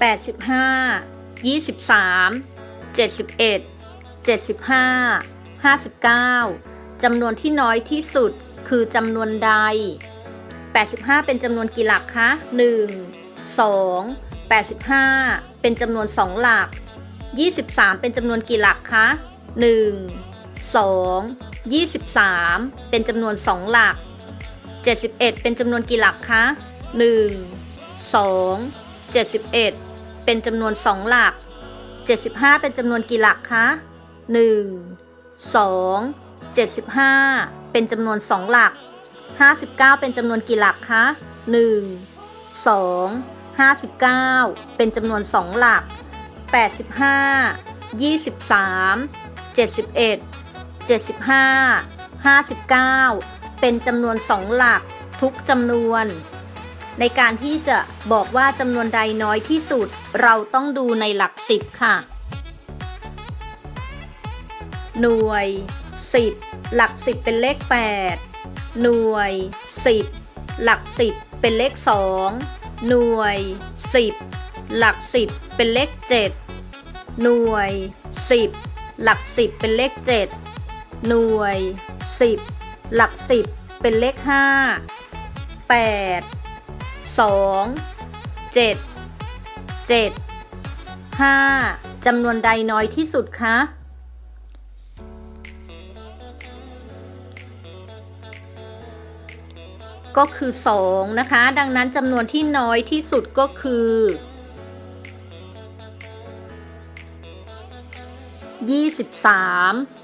85 23 71 75 59จำนวนที่น้อยที่สุดคือจำนวนใด 85 เป็นจำนวนกี่หลักคะ 1 2 85 เป็นจำนวน 2 หลัก 23 เป็นจำนวนกี่หลักคะ 1 2 23 เป็นจำนวน 2 หลัก 71 เป็นจำนวนกี่หลักคะ 1 2 71 เป็นจำนวน 2 หลัก 75 เป็นจำนวนกี่หลักคะ 1 2 75 เป็นจำนวน 2 หลัก 59 เป็นจำนวนกี่หลักคะ 1 2 59 เป็นจำนวน 2 หลัก 85 23 71 75 59 เป็นจำนวน 2 หลัก ทุกจำนวน ในการที่จะบอกว่าจำนวนใดน้อยที่สุด เราต้องดูในหลักสิบค่ะ หน่วย 10 หลัก10เป็นเลข 8 หน่วย 10 หลัก10เป็นเลข 2 หน่วย 10 หลัก10เป็นเลข 7 หน่วย 10 หลัก10เป็นเลข 7 หน่วย 10 หลัก10เป็นเลข 5 8 2 7 7 5จำนวนใดน้อยที่สุดคะก็คือ2นะคะ ดังนั้นจำนวนที่น้อยที่สุดก็คือ23